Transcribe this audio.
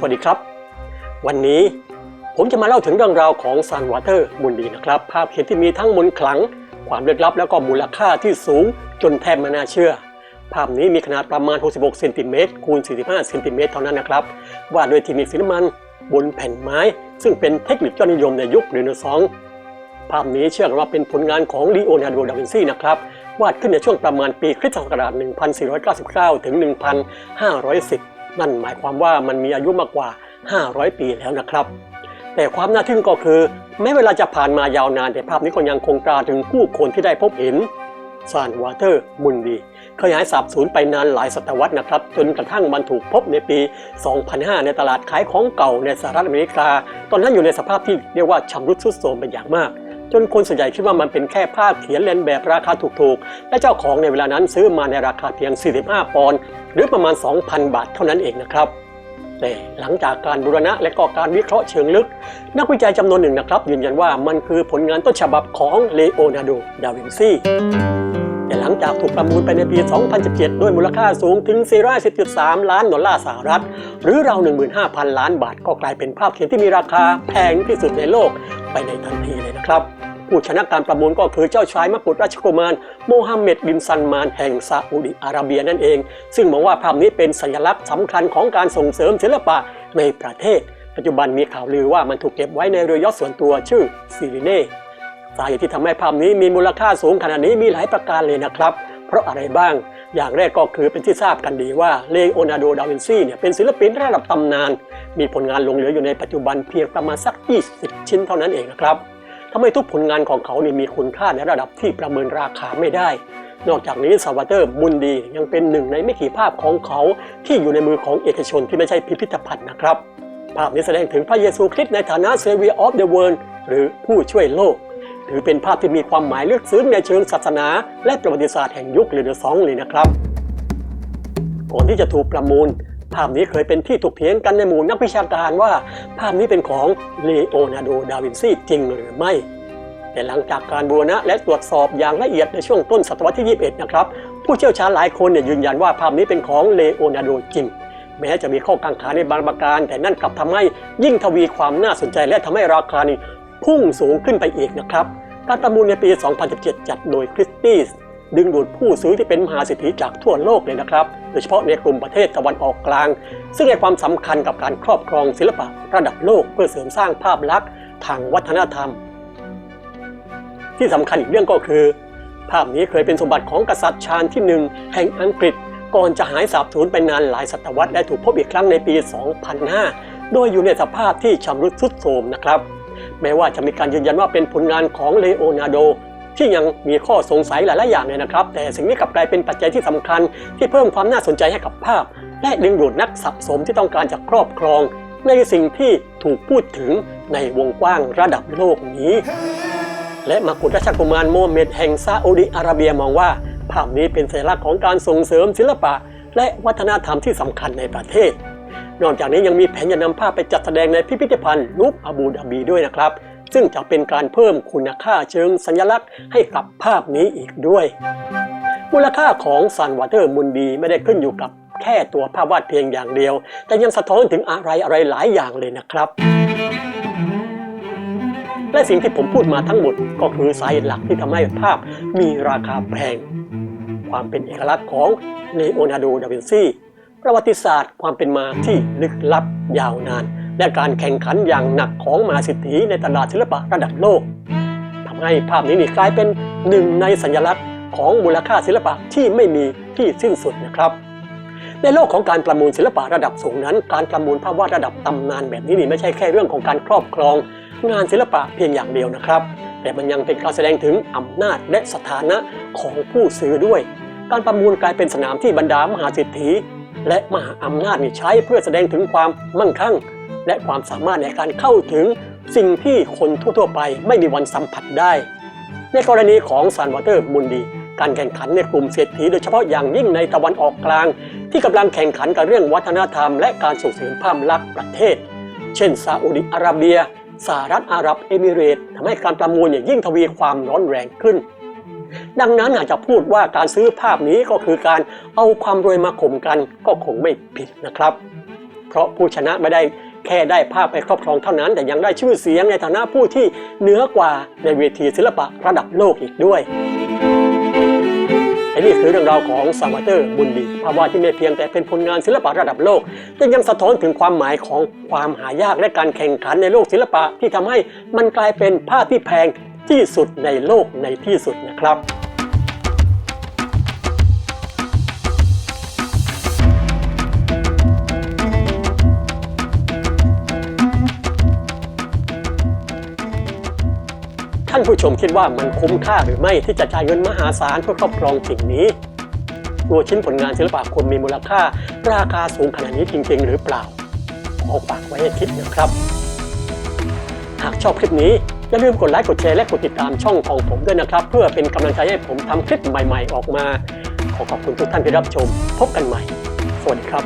สวัสดีครับ วันนี้ผมจะมาเล่าถึงเรื่องราวของซันวอเตอร์มุนดีนะครับ ภาพเขียนที่มีทั้งมนต์ขลัง ความลึกลับแล้วก็มูลค่าที่สูงจนแทบไม่น่าเชื่อ ภาพนี้มีขนาดประมาณ 66เซนติเมตรคูณ 45เซนติเมตรเท่านั้นนะครับวาดโดยทีนิสีน้ำมันบนแผ่นไม้ ซึ่งเป็นเทคนิคยอดนิยมในยุคเรเนซองส์ภาพนี้เชื่อกันว่าเป็นผลงานของลีโอนาร์โด ดาวินซีนะครับ วาดขึ้นในช่วงประมาณปีคริสตศักราช 1499 ถึง 1510 นั่นหมายความว่ามันมีอายุมากกว่า 500 ปีแล้วนะครับ แต่ความน่าทึ่งก็คือ แม้เวลาจะผ่านมายาวนาน แต่ภาพนี้ก็ยังคงตราถึงผู้คนที่ได้พบเห็นซานวาเตอร์มุนดีเคยหายสาบสูญไปนานหลายศตวรรษนะครับ จนกระทั่งมันถูกพบในปี 2005 ในตลาดขายของเก่าในสหรัฐอเมริกา ตอนนั้นอยู่ในสภาพที่เรียกว่าชำรุดทรุดโทรมเป็นอย่างมาก จนคนส่วนใหญ่คิดว่ามันเป็นแค่ภาพเขียนเลนแบบราคาถูกๆ และเจ้าของในเวลานั้นซื้อมาในราคาเพียง 45 ปอนด์หรือประมาณ 2,000 บาทเท่านั้นเองนะครับแต่หลังจากการบูรณะและก็การวิเคราะห์เชิงลึก นักวิจัยจำนวนหนึ่งนะครับ ยืนยันว่ามันคือผลงานต้นฉบับของเลโอนาร์โด ดาวินซี่ จากถูกประมูลไปในปี 2017 ด้วยมูลค่าสูงถึง 410.3 ล้านดอลลาร์สหรัฐ หรือราว 15,000 ล้านบาท ก็กลายเป็นภาพเขียนที่มีราคาแพงที่สุดในโลกไปในทันทีเลยนะครับผู้ชนะการประมูลก็คือเจ้าชายมกุฎราชกุมารโมฮัมเหม็ดบินซันมานแห่งซาอุดิอาระเบียนั่นเอง ซึ่งมองว่าภาพนี้เป็นสัญลักษณ์สำคัญของการส่งเสริมศิลปะในประเทศ ปัจจุบันมีข่าวลือว่ามันถูกเก็บไว้ในเรือยอชส่วนตัวชื่อซิริเน่ สาเหตุที่ทำให้ภาพนี้มีมูลค่าสูงขนาดนี้มีหลายประการเลยนะครับ เพราะอะไรบ้างอย่างแรกก็คือเป็นที่ทราบกันดีว่าเลโอนาร์โด ดาวินซีเนี่ยเป็นศิลปินระดับตำนาน มีผลงานลงเหลืออยู่ในปัจจุบันเพียงประมาณสัก 20 ชิ้นเท่านั้นเองนะครับทำให้ทุกผลงานของเขาเนี่ยมีคุณค่าในระดับที่ประเมินราคาไม่ได้ นอกจากนี้ซาวาเตอร์บุนดียังเป็นหนึ่งในไม่กี่ภาพของเขาที่อยู่ในมือของเอกชนที่ไม่ใช่พิพิธภัณฑ์นะครับ ภาพนี้แสดงถึงพระเยซูคริสต์ในฐานะเซเวียออฟเดอะเวิลด์หรือผู้ช่วยโลก ถือเป็นภาพที่มีความหมายลึกซึ้งในเชิงศาสนา และประวัติศาสตร์แห่งยุคเรเนซองส์เลยนะครับก่อนที่จะถูกประมูล ภาพนี้เคยเป็นที่ถกเถียงกันในหมู่นักวิชาการว่า ภาพนี้เป็นของเลโอนาร์โด ดาวินซีจริงหรือไม่แต่หลังจากการบูรณะและตรวจสอบอย่างละเอียดในช่วงต้นศตวรรษที่ 21 นะครับ ผู้เชี่ยวชาญหลายคนเนี่ยยืนยันว่าภาพนี้เป็นของเลโอนาร์โดจริง แม้จะมีข้อกังขาในบางประการ แต่นั่นกลับทำให้ยิ่งทวีความน่าสนใจและทำให้ราคานี่ พุ่งสูงขึ้นไปอีกนะครับ การประมูลในปี 2017 จัดโดยคริสตี้ดึงดูดผู้ซื้อที่เป็นมหาเศรษฐีจากทั่วโลกเลยนะครับ โดยเฉพาะในกลุ่มประเทศตะวันออกกลาง ซึ่งให้ความสำคัญกับการครอบครองศิลปะระดับโลกเพื่อเสริมสร้างภาพลักษณ์ทางวัฒนธรรม ที่สำคัญอีกเรื่องก็คือ ภาพนี้เคยเป็นสมบัติของกษัตริย์ชาญที่หนึ่งแห่งอังกฤษ ก่อนจะหายสาบสูญไปนานหลายศตวรรษและถูกพบอีกครั้งในปี 2005 โดยอยู่ในสภาพที่ชำรุดทรุดโทรมนะครับ แม้ว่าจะมีการยืนยันว่าเป็นผลงานของเลโอนาร์โดที่ยังมีข้อสงสัยหลายๆอย่างเลยนะครับ แต่สิ่งนี้กลับกลายเป็นปัจจัยที่สำคัญ ที่เพิ่มความน่าสนใจให้กับภาพ และดึงดูดนักสะสมที่ต้องการจะครอบครอง ในสิ่งที่ถูกพูดถึงในวงกว้างระดับโลกนี้ และมกุฎราชกุมารโมฮัมเมดแห่งซาอุดิอาระเบียมองว่า ภาพนี้เป็นสัญลักษณ์ของการส่งเสริมศิลปะ และวัฒนธรรมที่สำคัญในประเทศ นอกจากนี้ยังมีแผนจะนำภาพไปจัดแสดงในพิพิธภัณฑ์ลูปอาบูดาบีด้วยนะครับ ซึ่งจะเป็นการเพิ่มคุณค่าเชิงสัญลักษณ์ให้กับภาพนี้อีกด้วย มูลค่าของซันวาเตอร์มุนดีไม่ได้ขึ้นอยู่กับแค่ตัวภาพวาดเพียงอย่างเดียว แต่ยังสะท้อนถึงอะไรอะไรหลายอย่างเลยนะครับและสิ่งที่ผมพูดมาทั้งหมดก็คือสาเหตุหลักที่ทำให้ภาพมีราคาแพง ความเป็นเอกลักษณ์ของเลโอนาร์โด ดาวินซี ประวัติศาสตร์ความเป็นมาที่ลึกลับยาวนาน และการแข่งขันอย่างหนักของมหาเศรษฐีในตลาดศิลปะระดับโลกทำให้ภาพนี้นี่กลายเป็นหนึ่งในสัญลักษณ์ของมูลค่าศิลปะที่ไม่มีที่สิ้นสุดนะครับ ในโลกของการประมูลศิลปะระดับสูงนั้น การประมูลภาพวาดระดับตำนานแบบนี้นี่ไม่ใช่แค่เรื่องของการครอบครอง งานศิลปะเพียงอย่างเดียวนะครับ แต่มันยังเป็นการแสดงถึงอำนาจและสถานะของผู้ซื้อด้วย การประมูลกลายเป็นสนามที่บรรดามหาเศรษฐี และมหาอำนาจใช้เพื่อแสดงถึงความมั่งคั่ง และความสามารถในการเข้าถึงสิ่งที่คนทั่วๆไปไม่มีวันสัมผัสได้ ในกรณีของซานวอเตอร์มุนดี การแข่งขันในกลุ่มเศรษฐีโดยเฉพาะอย่างยิ่งในตะวันออกกลาง ที่กำลังแข่งขันกับเรื่องวัฒนธรรม และการส่งเสริมภาพลักษณ์ประเทศ เช่นซาอุดิอาระเบียสหรัฐอาหรับเอมิเรตส์ทำให้การประมูลเนี่ยยิ่งทวีความร้อนแรงขึ้น ดังนั้นอาจจะพูดว่าการซื้อภาพนี้ก็คือการเอาความรวยมาข่มกันก็คงไม่ผิดนะครับ เพราะผู้ชนะไม่ได้แค่ได้ภาพไปครอบครองเท่านั้น แต่ยังได้ชื่อเสียงในฐานะผู้ที่เหนือกว่าในเวทีศิลปะระดับโลกอีกด้วยและนี่คือเรื่องราวของซาวาเตอร์บุญดีภาพวาดที่ไม่เพียงแต่เป็นผลงานศิลปะระดับโลก แต่ยังสะท้อนถึงความหมายของความหายากและการแข่งขันในโลกศิลปะที่ทำให้มันกลายเป็นภาพที่แพง ที่สุดในโลกในที่สุดนะครับ ท่านผู้ชมคิดว่ามันคุ้มค่าหรือไม่ที่จะจ่ายเงินมหาศาลเพื่อครอบครองสิ่งนี้ตัวชิ้นผลงานศิลปะควรมีมูลค่า ราคาสูงขนาดนี้จริง ๆ หรือเปล่าขอฝากไว้ให้คิดนะครับ หากชอบคลิปนี้ อย่าลืมกดไลค์กดแชร์และกดติดตามช่องของผมด้วยนะครับ เพื่อเป็นกำลังใจให้ผมทำคลิปใหม่ ๆ ออกมา ขอขอบคุณทุกท่านที่รับชม พบกันใหม่ สวัสดีครับ